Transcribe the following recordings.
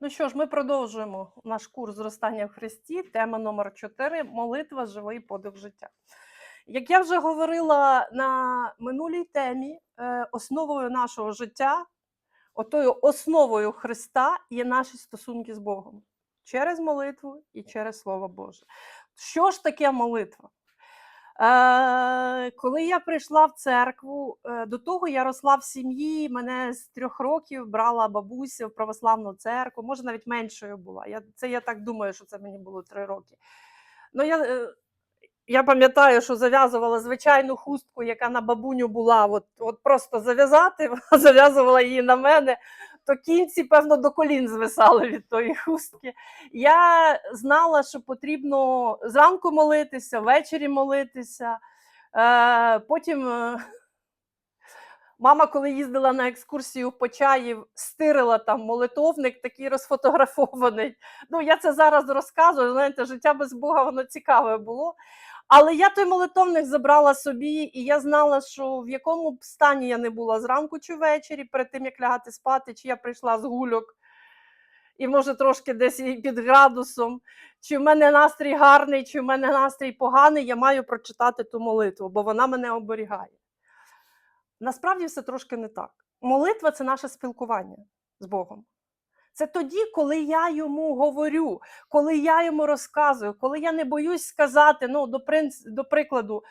Ну що ж, ми продовжуємо наш курс зростання в Христі. Тема номер 4 молитва, живий подих життя. Як я вже говорила на минулій темі, е, основою нашого життя, отою основою Христа є наші стосунки з Богом через молитву і через Слово Боже. Що ж таке молитва? Е, коли я прийшла в церкву, е, до того я росла в сім'ї, мене з трьох років брала бабуся в православну церкву, може навіть меншою була. Я, це я так думаю, що це мені було три роки. Ну, я, е, я пам'ятаю, що зав'язувала звичайну хустку, яка на бабуню була, от, от просто зав'язати, зав'язувала її на мене, то кінці, певно, до колін звисали від тої хустки. Я знала, що потрібно зранку молитися, ввечері молитися. Е, потім е, мама, коли їздила на екскурсію в Почаїв, стирила там молитовник, такий розфотографований. Ну, я це зараз розказую. Знаєте, життя без Бога воно цікаве було. Але я той молитовник забрала собі, і я знала, що в якому б стані я не була зранку чи ввечері, перед тим як лягати спати, чи я прийшла з гульок, і може трошки десь під градусом, чи в мене настрій гарний, чи в мене настрій поганий, я маю прочитати ту молитву, бо вона мене оберігає. Насправді все трошки не так. Молитва це наше спілкування з Богом. Це тоді, коли я йому говорю, коли я йому розказую, коли я не боюсь сказати, ну, до, принц, до прикладу,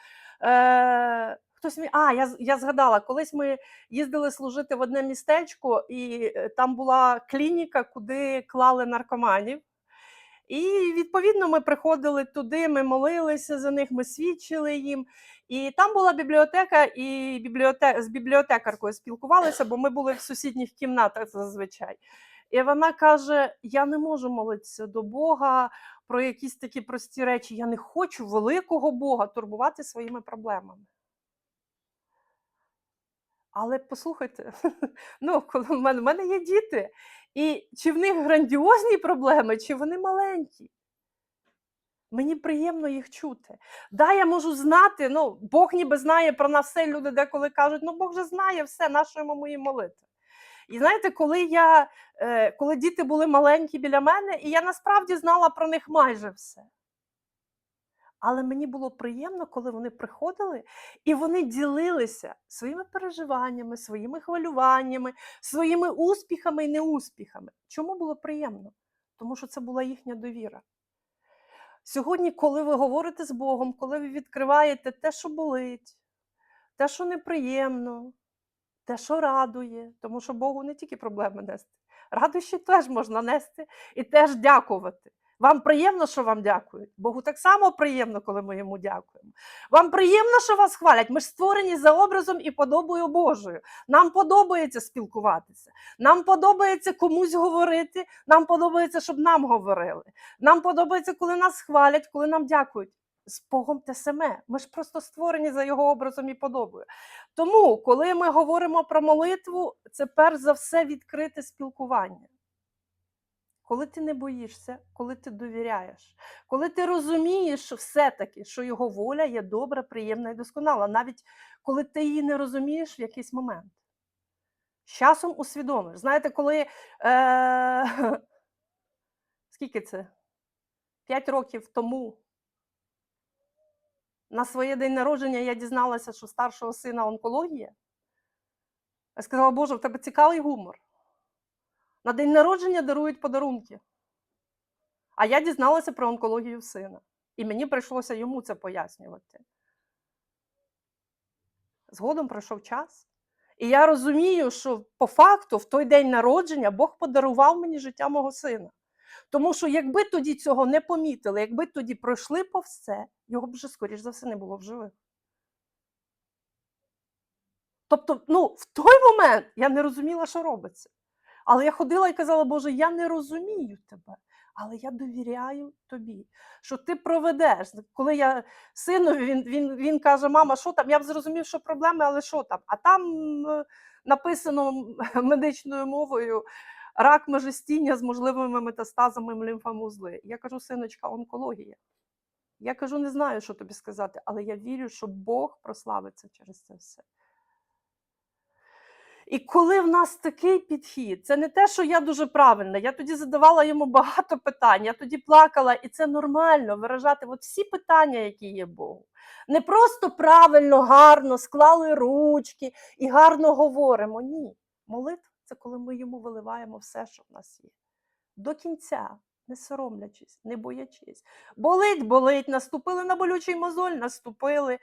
е, хтось мені, а, я, я згадала, колись ми їздили служити в одне містечко, і е, там була клініка, куди клали наркоманів. І відповідно ми приходили туди, ми молилися за них, ми свідчили їм. І там була бібліотека, і бібліоте... з бібліотекаркою спілкувалися, бо ми були в сусідніх кімнатах зазвичай. І вона каже: Я не можу молитися до Бога про якісь такі прості речі. Я не хочу великого Бога турбувати своїми проблемами. Але послухайте, ну, коли в мене, в мене є діти, і чи в них грандіозні проблеми, чи вони маленькі. Мені приємно їх чути. Да, я можу знати, ну, Бог ніби знає про нас все. Люди деколи кажуть, ну Бог же знає все, на що йому мої молитви. І знаєте, коли я, е, коли діти були маленькі біля мене, і я насправді знала про них майже все. Але мені було приємно, коли вони приходили і вони ділилися своїми переживаннями, своїми хвилюваннями, своїми успіхами і неуспіхами. Чому було приємно? Тому що це була їхня довіра. Сьогодні, коли ви говорите з Богом, коли ви відкриваєте те, що болить, те, що неприємно, те, що радує, тому що Богу не тільки проблеми нести, радощі теж можна нести і теж дякувати. Вам приємно, що вам дякують. Богу так само приємно, коли ми йому дякуємо. Вам приємно, що вас хвалять. Ми ж створені за образом і подобою Божою. Нам подобається спілкуватися. Нам подобається комусь говорити. Нам подобається, щоб нам говорили. Нам подобається, коли нас хвалять, коли нам дякують. З Богом те саме. Ми ж просто створені за його образом і подобою. Тому, коли ми говоримо про молитву, це перш за все відкрите спілкування. Коли ти не боїшся, коли ти довіряєш, коли ти розумієш все-таки, що його воля є добра, приємна і досконала, навіть коли ти її не розумієш в якийсь момент. З часом усвідомиш. Знаєте, коли е... скільки це? П'ять років тому на своє день народження я дізналася, що старшого сина онкологія. Я сказала, Боже, в тебе цікавий гумор. На день народження дарують подарунки. А я дізналася про онкологію сина. І мені прийшлося йому це пояснювати. Згодом пройшов час. І я розумію, що по факту в той день народження Бог подарував мені життя мого сина. Тому що якби тоді цього не помітили, якби тоді пройшли повз це, його б вже, скоріш за все, не було в живих. Тобто, ну, в той момент я не розуміла, що робиться. Але я ходила і казала, Боже, я не розумію тебе, але я довіряю тобі, що ти проведеш. Коли я синові, він, він, він каже, мама, що там? Я б зрозумів, що проблеми, але що там? А там е, написано медичною мовою рак межестіння з можливими метастазами лімфомузли. Я кажу, синочка, онкологія. Я кажу, не знаю, що тобі сказати, але я вірю, що Бог прославиться через це все. І коли в нас такий підхід, це не те, що я дуже правильна. Я тоді задавала йому багато питань, я тоді плакала, і це нормально виражати от всі питання, які є Богу. Не просто правильно, гарно склали ручки і гарно говоримо. Ні. Молитва це коли ми йому виливаємо все, що в нас є. До кінця, не соромлячись, не боячись. Болить, болить, наступили на болючий мозоль, наступили.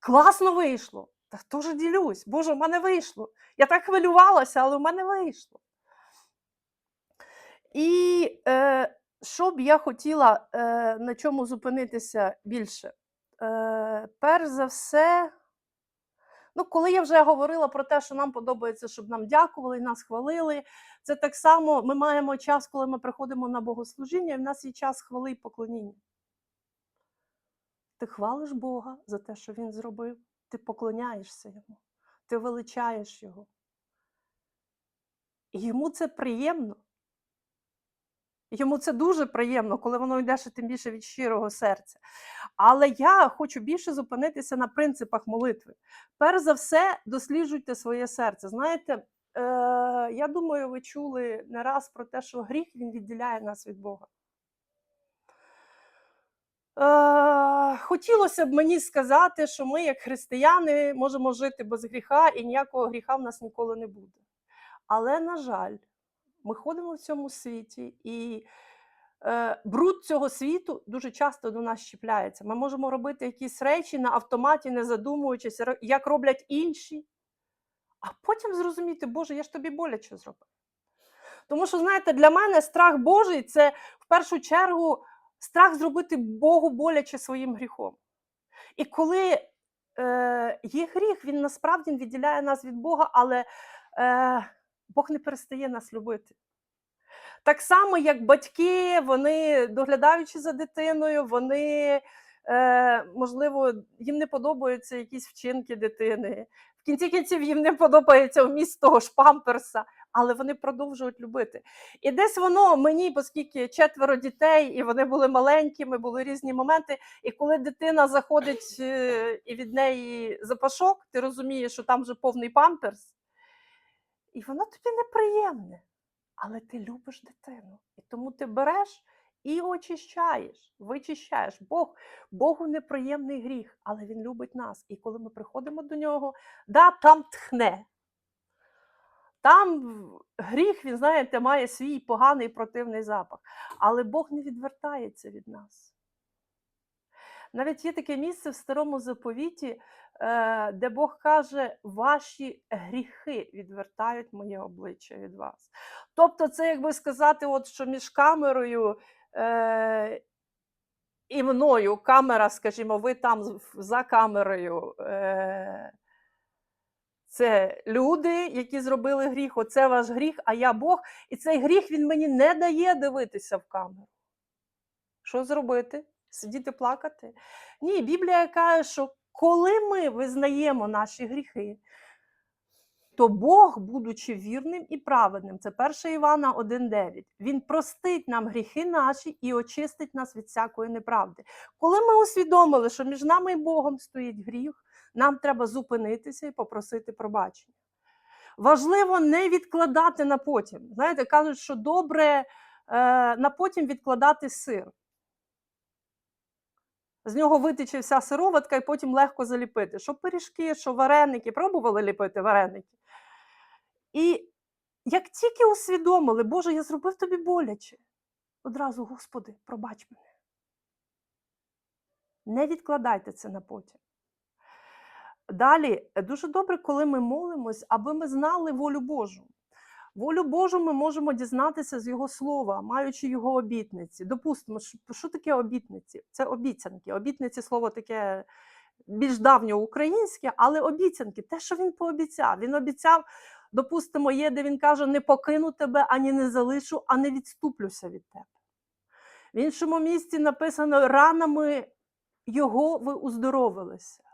Класно вийшло. Та теж ділюсь. Боже, в мене вийшло. Я так хвилювалася, але в мене вийшло. І е, що б я хотіла е, на чому зупинитися більше? Е, перш за все, ну, коли я вже говорила про те, що нам подобається, щоб нам дякували нас хвалили, це так само ми маємо час, коли ми приходимо на богослужіння, і в нас є час хвали і поклоніння. Ти хвалиш Бога за те, що Він зробив, ти поклоняєшся йому, ти величаєш його. І йому це приємно. Йому це дуже приємно, коли воно йде ще тим більше від щирого серця. Але я хочу більше зупинитися на принципах молитви. Перш за все, досліджуйте своє серце. Знаєте, е, я думаю, ви чули не раз про те, що гріх він відділяє нас від Бога. Е, хотілося б мені сказати, що ми, як християни, можемо жити без гріха, і ніякого гріха в нас ніколи не буде. Але, на жаль, ми ходимо в цьому світі, і е, бруд цього світу дуже часто до нас чіпляється. Ми можемо робити якісь речі на автоматі, не задумуючись, як роблять інші, а потім зрозуміти, Боже, я ж тобі боляче зробив. Тому що, знаєте, для мене страх Божий це в першу чергу страх зробити Богу боляче своїм гріхом. І коли е, є гріх, він насправді відділяє нас від Бога, але е, Бог не перестає нас любити. Так само, як батьки, вони, доглядаючи за дитиною, вони, е, можливо, їм не подобаються якісь вчинки дитини. В кінці кінців їм не подобається вміст того ж памперса, але вони продовжують любити. І десь воно мені, оскільки четверо дітей, і вони були маленькими, були різні моменти. І коли дитина заходить е, і від неї запашок, ти розумієш, що там вже повний памперс, і воно тобі неприємне. Але ти любиш дитину. І тому ти береш і очищаєш, вичищаєш. Бог, Богу неприємний гріх, але Він любить нас. І коли ми приходимо до нього, да, там тхне. Там гріх, він, знаєте, має свій поганий противний запах. Але Бог не відвертається від нас. Навіть є таке місце в старому заповіті, е, де Бог каже, ваші гріхи відвертають моє обличчя від вас. Тобто, це якби сказати, от, що між камерою е, і мною камера, скажімо, ви там за камерою. Е, це люди, які зробили гріх, оце ваш гріх, а я Бог. І цей гріх він мені не дає дивитися в камеру. Що зробити? Сидіти плакати? Ні, Біблія каже, що коли ми визнаємо наші гріхи, то Бог, будучи вірним і праведним, це 1 Івана 1,9, Він простить нам гріхи наші і очистить нас від всякої неправди. Коли ми усвідомили, що між нами і Богом стоїть гріх, нам треба зупинитися і попросити пробачення. Важливо не відкладати на потім. Знаєте, кажуть, що добре е, на потім відкладати сир. З нього витече вся сироватка і потім легко заліпити. Що пиріжки, що вареники, пробували ліпити вареники. І як тільки усвідомили, Боже, я зробив тобі боляче, одразу, Господи, пробач мене. Не відкладайте це на потім. Далі, дуже добре, коли ми молимось, аби ми знали волю Божу. Волю Божу ми можемо дізнатися з Його слова, маючи його обітниці. Допустимо, що, таке обітниці? Це обіцянки. Обітниці слово таке більш давньоукраїнське, але обіцянки, те, що він пообіцяв. Він обіцяв, допустимо, є, де він каже: не покину тебе, ані не залишу, а не відступлюся від тебе. В іншому місці написано: ранами його ви уздоровилися.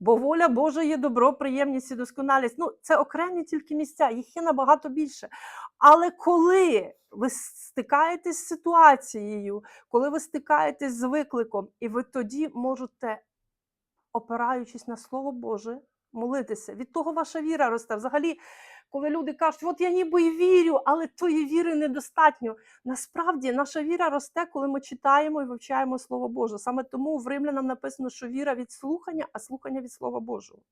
Бо воля Божа є добро, приємність і досконалість. Ну, це окремі тільки місця, їх є набагато більше. Але коли ви стикаєтесь з ситуацією, коли ви стикаєтесь з викликом, і ви тоді можете, опираючись на Слово Боже, молитися. Від того ваша віра росте. Взагалі, коли люди кажуть, от я ніби й вірю, але тої віри недостатньо. Насправді наша віра росте, коли ми читаємо і вивчаємо Слово Боже. Саме тому в римлянам написано, що віра від слухання, а слухання від Слова Божого.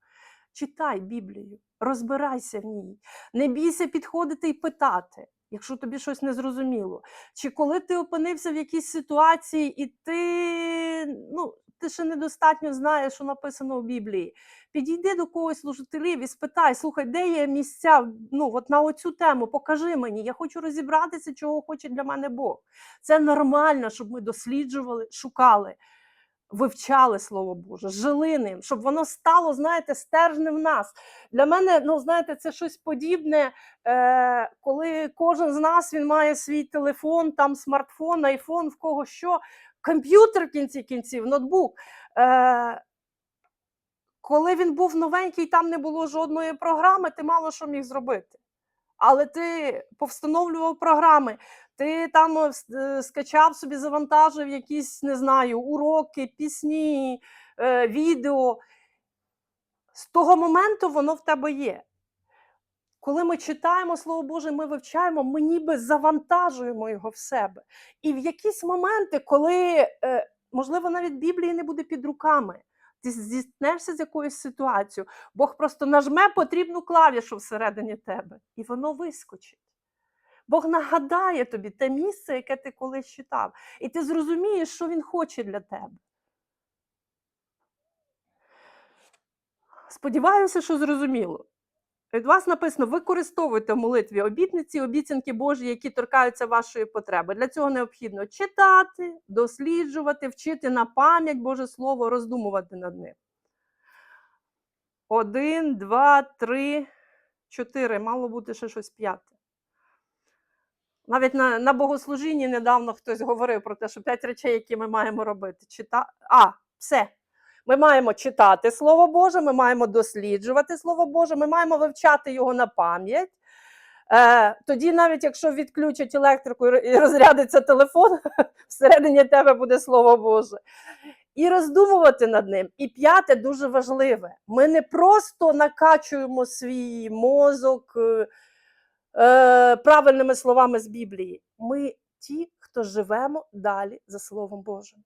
Читай Біблію, розбирайся в ній, не бійся підходити і питати, якщо тобі щось не зрозуміло. Чи коли ти опинився в якійсь ситуації, і ти, ну, ти ще недостатньо знаєш, що написано у Біблії. Підійди до когось служителів і спитай, слухай, де є місця ну, от на оцю тему, покажи мені, я хочу розібратися, чого хоче для мене Бог. Це нормально, щоб ми досліджували, шукали, вивчали Слово Боже, жили ним, щоб воно стало, знаєте, стержнем в нас. Для мене, ну, знаєте, це щось подібне, е, коли кожен з нас він має свій телефон, там смартфон, айфон, в кого що, комп'ютер в кінці кінців, ноутбук. Е, коли він був новенький, там не було жодної програми, ти мало що міг зробити. Але ти повстановлював програми, ти там е, е, скачав собі, завантажив якісь, не знаю, уроки, пісні, е, відео. З того моменту воно в тебе є. Коли ми читаємо Слово Боже, ми вивчаємо, ми ніби завантажуємо його в себе. І в якісь моменти, коли, можливо, навіть Біблії не буде під руками, ти зіткнешся з якоюсь ситуацією, Бог просто нажме потрібну клавішу всередині тебе, і воно вискочить. Бог нагадає тобі те місце, яке ти колись читав, і ти зрозумієш, що він хоче для тебе. Сподіваюся, що зрозуміло. Від вас написано: використовуйте в молитві обітниці, обіцянки Божі, які торкаються вашої потреби. Для цього необхідно читати, досліджувати, вчити на пам'ять Боже Слово, роздумувати над ним. Один, два, три, чотири. Мало бути ще щось п'яте. Навіть на, на богослужінні недавно хтось говорив про те, що п'ять речей, які ми маємо робити. Чита... А, все. Ми маємо читати Слово Боже, ми маємо досліджувати Слово Боже, ми маємо вивчати його на пам'ять. Е, тоді, навіть якщо відключать електрику і розрядиться телефон, всередині тебе буде Слово Боже. І роздумувати над ним. І п'яте дуже важливе. Ми не просто накачуємо свій мозок е, е, правильними словами з Біблії. Ми ті, хто живемо далі за Словом Божим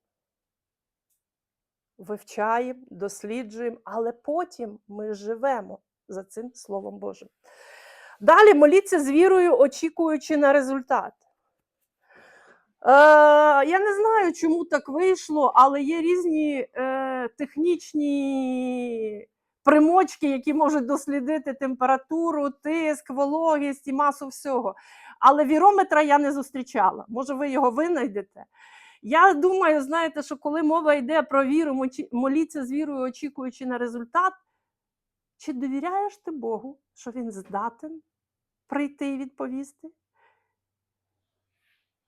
вивчаємо, досліджуємо, але потім ми живемо за цим Словом Божим. Далі моліться з вірою, очікуючи на результат. Е, я не знаю, чому так вийшло, але є різні е, технічні примочки, які можуть дослідити температуру, тиск, вологість і масу всього. Але вірометра я не зустрічала. Може, ви його винайдете. Я думаю, знаєте, що коли мова йде про віру, моліться з вірою, очікуючи на результат, чи довіряєш ти Богу, що Він здатен прийти і відповісти?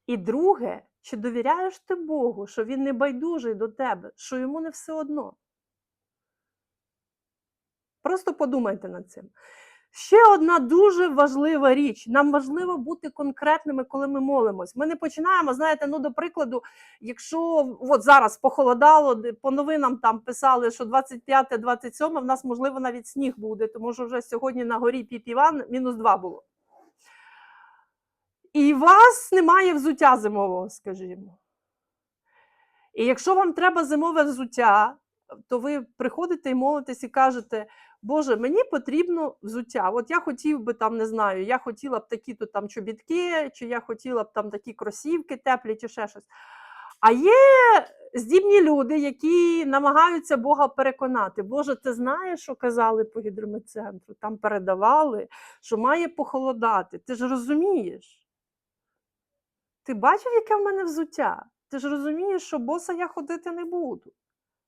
І друге, чи довіряєш ти Богу, що Він не байдужий до тебе, що йому не все одно? Просто подумайте над цим. Ще одна дуже важлива річ. Нам важливо бути конкретними, коли ми молимось. Ми не починаємо, знаєте, ну, до прикладу, якщо от зараз похолодало, по новинам там писали, що 25-27, в нас, можливо, навіть сніг буде, тому що вже сьогодні на горі Піпіван мінус 2 було. І вас немає взуття зимового, скажімо. І якщо вам треба зимове взуття, то ви приходите і молитесь і кажете, Боже, мені потрібно взуття. От я хотів би там, не знаю, я хотіла б такі-то там чобітки, чи я хотіла б там такі кросівки теплі, чи ще щось. А є здібні люди, які намагаються Бога переконати. Боже, ти знаєш, що казали по гідрометцентру? Там передавали, що має похолодати. Ти ж розумієш? Ти бачив, яке в мене взуття? Ти ж розумієш, що боса я ходити не буду.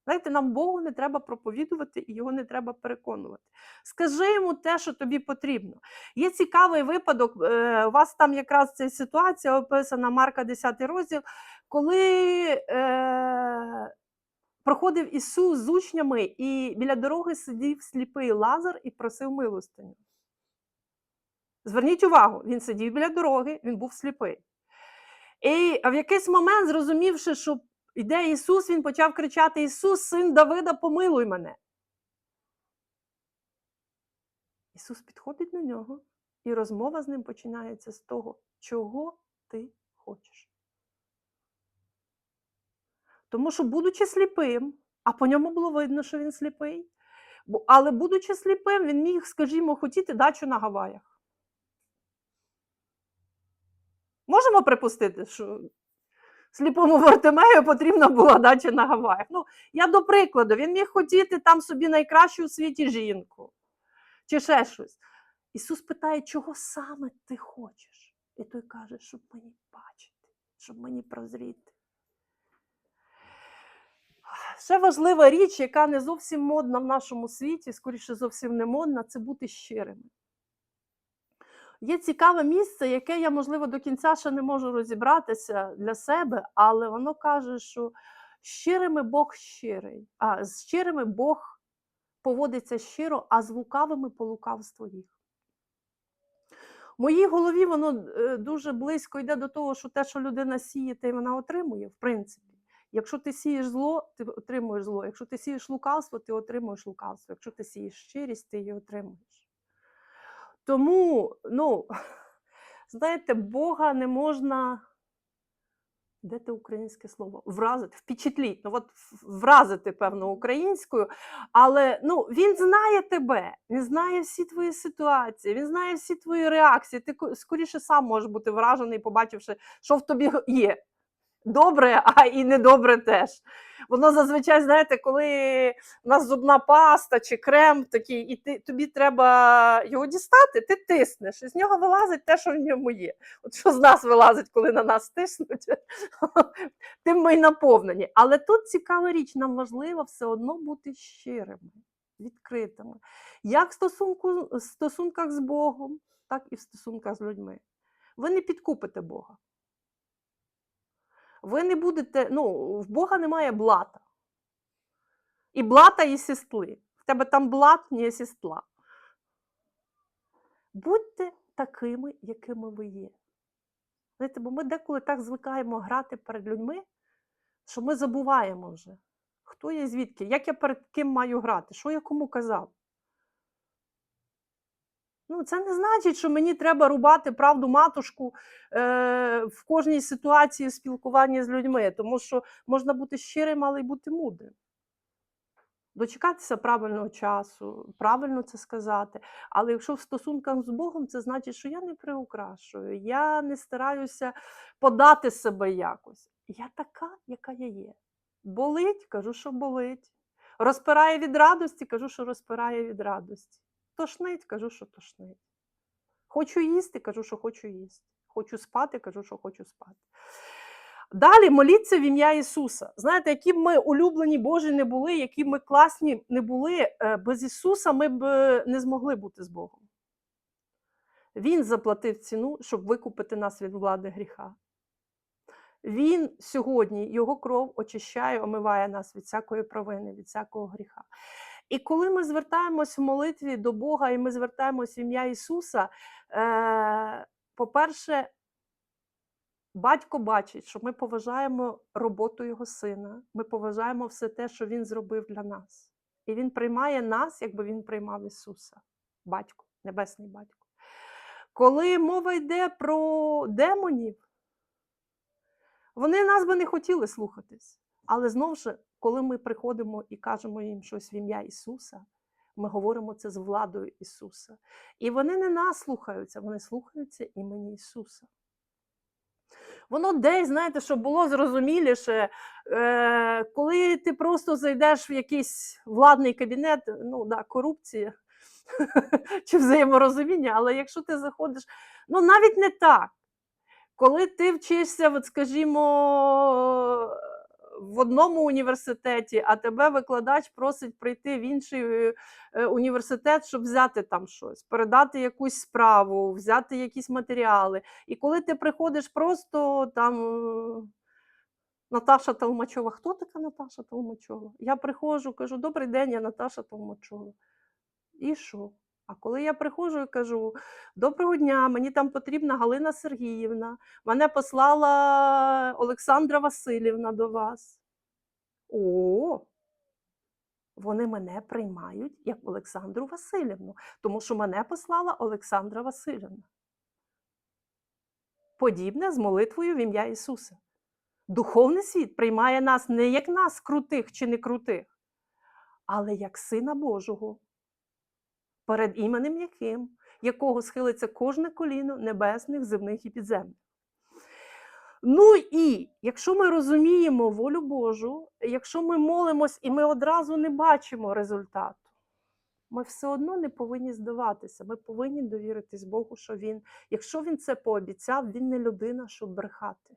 Знаєте, нам Богу не треба проповідувати і його не треба переконувати. Скажи йому те, що тобі потрібно. Є цікавий випадок. е, У вас там якраз ця ситуація описана Марка 10 розділ, коли е, проходив Ісус з учнями, і біля дороги сидів сліпий Лазар і просив милостиню. Зверніть увагу, він сидів біля дороги, він був сліпий. І в якийсь момент, зрозумівши, що йде Ісус, він почав кричати: Ісус, син Давида, помилуй мене. Ісус підходить до нього, і розмова з ним починається з того, чого ти хочеш. Тому що, будучи сліпим, а по ньому було видно, що він сліпий, але будучи сліпим, він міг, скажімо, хотіти дачу на Гаваях. Можемо припустити, що сліпому Вартимею потрібна була дача на Гаваях. Ну, я до прикладу, він міг хотіти там собі найкращу у світі жінку чи ще щось. Ісус питає, чого саме ти хочеш? І той каже, щоб мені бачити, щоб мені прозріти. Ще важлива річ, яка не зовсім модна в нашому світі, скоріше зовсім не модна, це бути щирими. Є цікаве місце, яке я, можливо, до кінця ще не можу розібратися для себе, але воно каже, що щирими Бог щирий, а з щирими Бог поводиться щиро, а з лукавими по лукавству їх. В моїй голові воно е, дуже близько йде до того, що те, що людина сіє, те вона отримує, в принципі. Якщо ти сієш зло, ти отримуєш зло. Якщо ти сієш лукавство, ти отримуєш лукавство. Якщо ти сієш щирість, ти її отримуєш. Тому, ну, знаєте, Бога не можна. Де те українське слово? Вразити, впечатліть. Ну, от вразити, певно, українською. Але ну, він знає тебе, він знає всі твої ситуації, він знає всі твої реакції. Ти скоріше сам можеш бути вражений, побачивши, що в тобі є. Добре, а і недобре теж. Воно зазвичай, знаєте, коли у нас зубна паста чи крем такий, і ти, тобі треба його дістати, ти тиснеш, і з нього вилазить те, що в ньому є. От що з нас вилазить, коли на нас тиснуть, тим ми й наповнені. Але тут цікава річ, нам важливо все одно бути щирими, відкритими. Як в стосунку, в стосунках з Богом, так і в стосунках з людьми. Ви не підкупите Бога. Ви не будете, ну, в Бога немає блата. І блата, і сістли. В тебе там блат, не сістла. Будьте такими, якими ви є. Знаєте, бо ми деколи так звикаємо грати перед людьми, що ми забуваємо вже, хто я звідки, як я перед ким маю грати, що я кому казав. Ну, це не значить, що мені треба рубати правду матушку е, в кожній ситуації спілкування з людьми, тому що можна бути щирим, але й бути мудрим. Дочекатися правильного часу, правильно це сказати. Але якщо в стосунках з Богом, це значить, що я не приукрашую, я не стараюся подати себе якось. Я така, яка я є. Болить, кажу, що болить. Розпирає від радості, кажу, що розпирає від радості. Тошнить, кажу, що тошнить. Хочу їсти, кажу, що хочу їсти. Хочу спати, кажу, що хочу спати. Далі моліться в ім'я Ісуса. Знаєте, які б ми улюблені Божі не були, які б ми класні не були, е, без Ісуса ми б е, не змогли бути з Богом. Він заплатив ціну, щоб викупити нас від влади гріха. Він сьогодні, Його кров очищає, омиває нас від всякої провини, від всякого гріха. І коли ми звертаємось в молитві до Бога і ми звертаємось в ім'я Ісуса, е, по-перше, батько бачить, що ми поважаємо роботу Його сина, ми поважаємо все те, що Він зробив для нас. І Він приймає нас, якби Він приймав Ісуса, батько, небесний батько. Коли мова йде про демонів, вони нас би не хотіли слухатись. Але знову ж, коли ми приходимо і кажемо їм щось в ім'я Ісуса, ми говоримо це з владою Ісуса. І вони не нас слухаються, вони слухаються імені Ісуса. Воно десь, знаєте, щоб було зрозуміліше, е, коли ти просто зайдеш в якийсь владний кабінет, ну да, корупція чи взаєморозуміння, але якщо ти заходиш, ну навіть не так. Коли ти вчишся, от, скажімо, в одному університеті, а тебе викладач просить прийти в інший е, університет, щоб взяти там щось, передати якусь справу, взяти якісь матеріали. І коли ти приходиш просто там. е, Наташа Толмачова. Хто така Наташа Толмачова? Я приходжу, кажу, добрий день, я Наташа Толмачова. І що? А коли я приходжу і кажу: Доброго дня, мені там потрібна Галина Сергіївна, мене послала Олександра Васильівна до вас. О, Вони мене приймають як Олександру Васильівну, тому що мене послала Олександра Васильівна. Подібне з молитвою в ім'я Ісуса. Духовний світ приймає нас не як нас, крутих чи не крутих, але як Сина Божого, перед іменем яким, якого схилиться кожне коліно небесних, земних і підземних. Ну і якщо ми розуміємо волю Божу, якщо ми молимось і ми одразу не бачимо результату, ми все одно не повинні здаватися. Ми повинні довіритись Богу, що Він, якщо Він це пообіцяв, Він не людина, щоб брехати.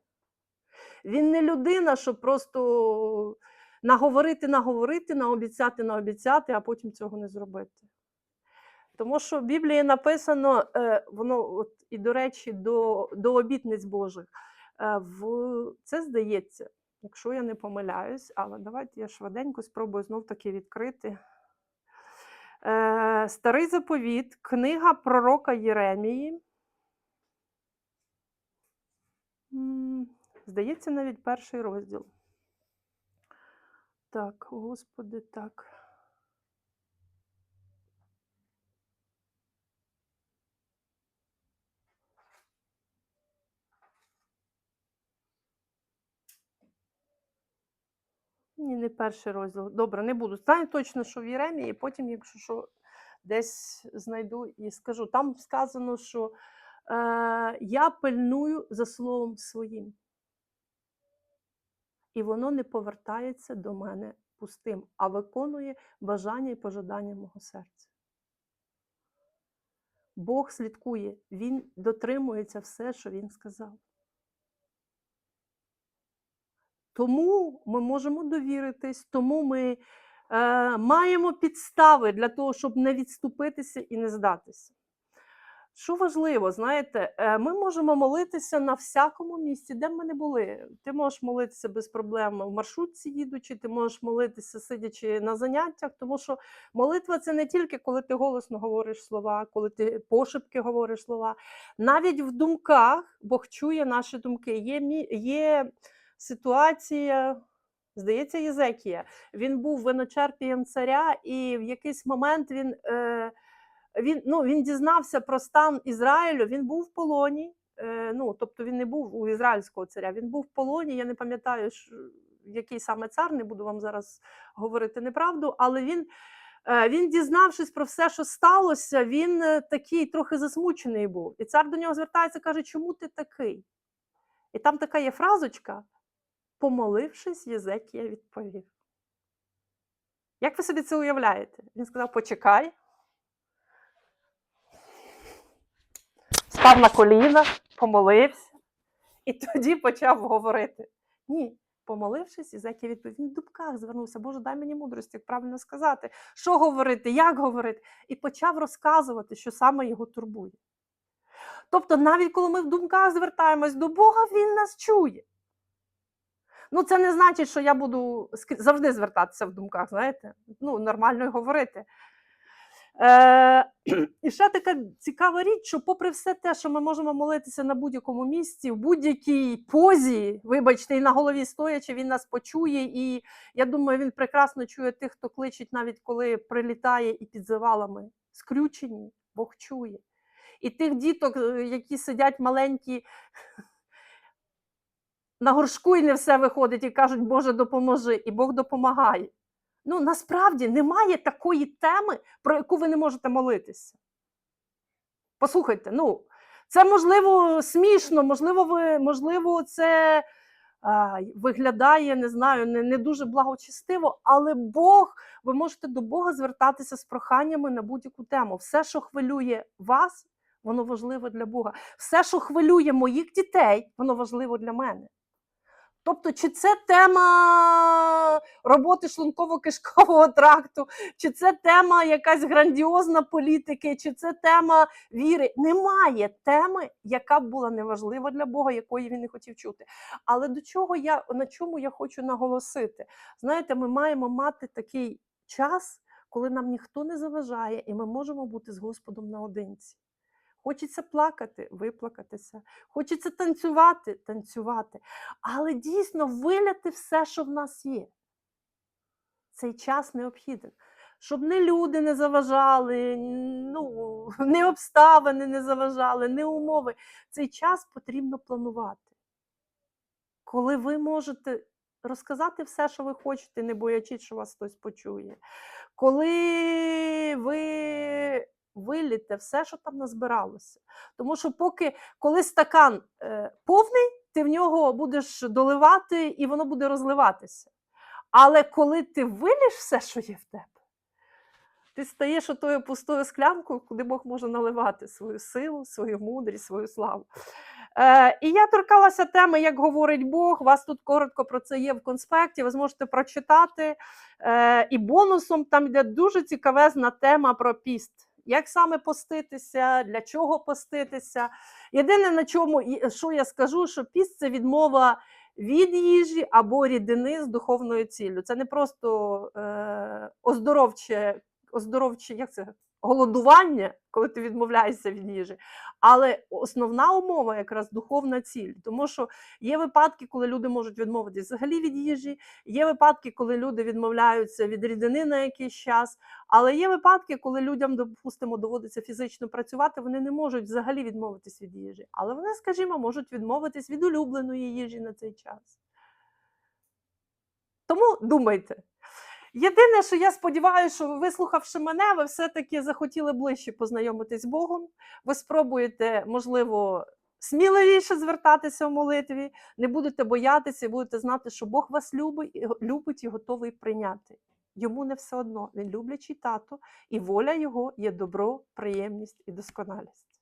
Він не людина, щоб просто наговорити, наговорити, наобіцяти, наобіцяти, а потім цього не зробити. Тому що в Біблії написано, е, воно, от, і, до речі, до, до обітниць Божих. Е, в, це здається, якщо я не помиляюсь, але давайте я швиденько спробую знов таки відкрити. Е, Старий заповіт, книга пророка Єремії. Здається, навіть перший розділ. Так, Господи, так. Ні, не перший розділ. Добре, не буду. Знаю точно, що в Єремії, потім, якщо що, десь знайду і скажу. Там сказано, що е, я пильную за словом своїм. І воно не повертається до мене пустим, а виконує бажання і пожадання мого серця. Бог слідкує, Він дотримується все, що Він сказав. Тому ми можемо довіритись, тому ми е, маємо підстави для того, щоб не відступитися і не здатися. Що важливо, знаєте, е, ми можемо молитися на всякому місці, де б ми не були. Ти можеш молитися без проблем в маршрутці їдучи, ти можеш молитися, сидячи на заняттях, тому що молитва це не тільки коли ти голосно говориш слова, коли ти пошепки говориш слова. Навіть в думках Бог чує наші думки. Є, є ситуація, здається, Єзекія. Він був виночерпієм царя, і в якийсь момент він. Е, він, ну, він дізнався про стан Ізраїлю, він був в полоні. Е, ну, тобто він не був у ізраїльського царя, він був в полоні. Я не пам'ятаю, який саме цар, не буду вам зараз говорити неправду, але він, е, він, дізнавшись про все, що сталося, він е, такий трохи засмучений був. І цар до нього звертається каже: Чому ти такий? І там така є фразочка: помолившись, Єзекія відповів. Як ви собі це уявляєте? Він сказав: Почекай. став на коліна, помолився і тоді почав говорити. Ні, помолившись, Ізекія відповів, він в дубках звернувся, Боже, дай мені мудрості, як правильно сказати, що говорити, як говорити, і почав розказувати, що саме його турбує. Тобто, навіть коли ми в думках звертаємось до Бога, Він нас чує. Ну, це не значить, що я буду завжди звертатися в думках, знаєте, ну, нормально й говорити. Е, і ще така цікава річ, що попри все те, що ми можемо молитися на будь-якому місці, в будь-якій позі, вибачте, і на голові стоячи, він нас почує. І я думаю, він прекрасно чує тих, хто кличить, навіть коли прилітає і під завалами. Скрючені, Бог чує. І тих діток, е, які сидять маленькі на горшку і не все виходить, і кажуть, Боже, допоможи, і Бог допомагає. Ну, насправді немає такої теми, про яку ви не можете молитися. Послухайте, ну, це можливо смішно, можливо, ви, можливо, це а, виглядає, не знаю, не, не дуже благочестиво, але Бог, ви можете до Бога звертатися з проханнями на будь-яку тему. Все, що хвилює вас, воно важливо для Бога. Все, що хвилює моїх дітей, воно важливо для мене. Тобто, чи це тема роботи шлунково-кишкового тракту, чи це тема якась грандіозна політики, чи це тема віри. Немає теми, яка б була неважлива для Бога, якої він не хотів чути. Але до чого я на чому я хочу наголосити? Знаєте, ми маємо мати такий час, коли нам ніхто не заважає, і ми можемо бути з Господом наодинці. Хочеться плакати, виплакатися. Хочеться танцювати, танцювати. Але дійсно виляти все, що в нас є. цей час необхіден. Щоб не люди не заважали, ну, не обставини не заважали, не умови. Цей час потрібно планувати. Коли ви можете розказати все, що ви хочете, не боячись, що вас хтось почує. Коли ви виліте все, що там назбиралося. Тому що поки коли стакан е, повний, ти в нього будеш доливати і воно буде розливатися. Але коли ти виліш все, що є в тебе, ти стаєш отою пустою склянкою, куди Бог може наливати свою силу, свою мудрість, свою славу. Е, і я торкалася теми, як говорить Бог. Вас тут коротко про це є в конспекті, ви зможете прочитати. Е, і бонусом там йде дуже цікавезна тема про піст. Як саме поститися, для чого поститися. Єдине, на чому, що я скажу, що піст це відмова від їжі або рідини з духовною ціллю. Це не просто е, оздоровче, оздоровче, як це? Голодування, коли ти відмовляєшся від їжі, але основна умова якраз духовна ціль. Тому що є випадки, коли люди можуть відмовитись взагалі від їжі, є випадки, коли люди відмовляються від рідини на якийсь час, але є випадки, коли людям, допустимо, доводиться фізично працювати, вони не можуть взагалі відмовитись від їжі. Але вони, скажімо, можуть відмовитись від улюбленої їжі на цей час. Тому думайте. Єдине, що я сподіваюся, що вислухавши мене, ви все-таки захотіли ближче познайомитись з Богом. Ви спробуєте, можливо, сміливіше звертатися в молитві, не будете боятися, і будете знати, що Бог вас любить, любить і готовий прийняти. Йому не все одно, він люблячий тато, і воля його є добро, приємність і досконалість.